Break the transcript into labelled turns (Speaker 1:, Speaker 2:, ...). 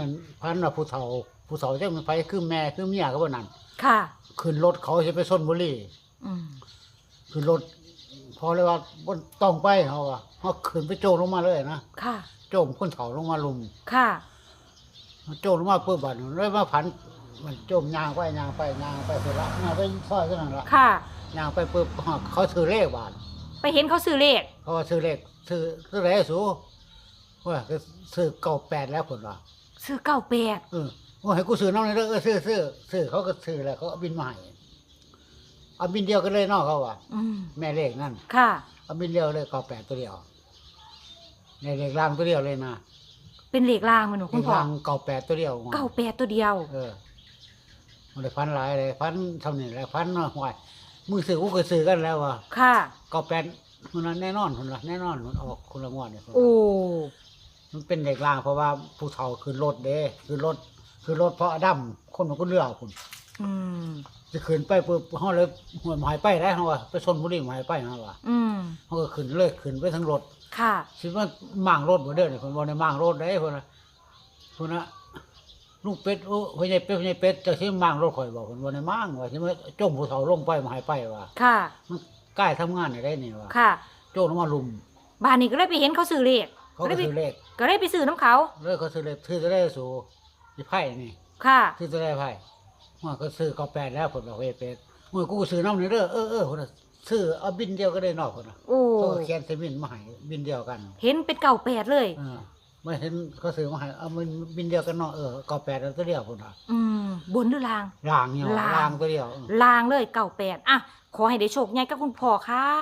Speaker 1: นั่นพันว่าผู้เฒ่า ผู้เฒ่าจังมันไปคือแม่คือเมียก็บ่นั่น
Speaker 2: ค่ะ
Speaker 1: ขึ้นรถเขาสิไปชนบุรี
Speaker 2: อืม
Speaker 1: ขึ้นรถพอเลยว่าบ่ต้องไปเฮาว่าเฮาขึ้นไปโจมลงมาเลยนะ
Speaker 2: ค่ะ
Speaker 1: โจมคนเฒ่าลงมาลุม
Speaker 2: ค่ะ
Speaker 1: โจมลงมาปุ๊บบัดนั้นเลยมาพันมันโจมยางไปยางไปยางไปเสร็จละยางไปซอยเท่านั้นละ
Speaker 2: ค่ะ
Speaker 1: ยางไปปุ๊บฮอดเขาซื้อเลขบาท
Speaker 2: ไปเห็นเขาซื้อเลข
Speaker 1: เขาว่าซื้อเลขซื้อซื้ออะไรสูว่าก็ซื้อเก่าแปดแล้วผลว่า
Speaker 2: ซื้อเก้าแปด
Speaker 1: เออว่าให้กูซื้อน้องนี่เด้อเออซื้อซื้อซื้อเขาก็ซื้อแล้วเขาเอาบินมาให้เอาบินเดียวกันเลยเนอกเขาว่า
Speaker 2: อืม
Speaker 1: แม่เลขนั่น
Speaker 2: ค่ะ
Speaker 1: เอาบินเดียวเลยเก่าแปดตัวเดียวในเลขล่างตัวเดียวเลยนะ
Speaker 2: เป็นเลขล่างมันหนู
Speaker 1: เล
Speaker 2: คุณ
Speaker 1: ข
Speaker 2: พ่อ
Speaker 1: ล่างเก่าแปดตัวเดียว
Speaker 2: เก้าแปดตัวเดียว
Speaker 1: เออมันเลยพันหลายเลยพันทำนี่แหละพันน้อยห่วยมือซื้อกูก็ซื้อกันแล้วว่ะ
Speaker 2: ค่ะ
Speaker 1: เก่าแปดคนนั้นแน่นอนคนละแน่นอนมันออกคนละงวดเนี่ย
Speaker 2: โอ้
Speaker 1: มันเป็นเด็กล่างเพราะว่าผู้เฒ่าคือรถเด้คือรถคือรถเพราะอดัมคนมันก็เลือกคุณ
Speaker 2: อืม
Speaker 1: จะขึ้นไปปุ๊บเฮาเลยหัวหมายไปได้เฮาว่าไปชนบุรีหมายไปเฮาว่า
Speaker 2: อืม
Speaker 1: เฮาก็ขึ้นเลยขึ้นไปทั้งรถ
Speaker 2: ค่ะ
Speaker 1: สิว่ามั่างรถบ่เด้อนี่เพิ่นบ่ได้มั่างรถได้เพิ่นน่ะเพิ่นน่ะลุงเป็ดโอ้พ่อใหญ่เป็ดพ่อใหญ่เป็ดจะสิมั่างรถข่อยบ่เพิ่นบ่ได้มั่างว่าสิมาจมผู้เฒ่าลงไปหมายไปว่า
Speaker 2: ค่ะ
Speaker 1: มันใกล้ทำงานได้ได้นี่ว่า
Speaker 2: ค่ะ
Speaker 1: โจลงมาลุม
Speaker 2: บ้านนี้ก็เลยไปเห็นเขาซื้อเลข
Speaker 1: เขา
Speaker 2: ก็
Speaker 1: ก็
Speaker 2: เลยไป
Speaker 1: ซื้อเลข
Speaker 2: ก็เลยไปซื้อน้ำเขา
Speaker 1: เลยเขาซื้อเลขถือจะได้สู่สิไผนี่
Speaker 2: ค่ะ
Speaker 1: ซื้อจะได้ไพ่ว่าก็ซื้อก็แปดแล้วผลเราเฮ็ดเป็ดมื่อกูซื้อน้ำนี่เด้อเออเออคนน่ะซื้อเอาบินเดียวก็ได้นอกคนน่ะ
Speaker 2: โอ้
Speaker 1: เขาก็เขียนใส่บินมาให้บินเดียวกัน
Speaker 2: เห็นเป็นเก้าแปดเลย
Speaker 1: เออไม่เห็นเขาซื้อมาให้เอามันบินเดียวกันเนาะเออก็แปดแล้วตัวเดียวคนน่ะ
Speaker 2: อืมบนหรือลาง
Speaker 1: ล่างเนี่ย
Speaker 2: ล่าง
Speaker 1: ล่างตัวเดียวเออ
Speaker 2: ลางเลยเก้าแปดอะขอให้ได้โชคใหญ่กับคุณพ่อค่ะ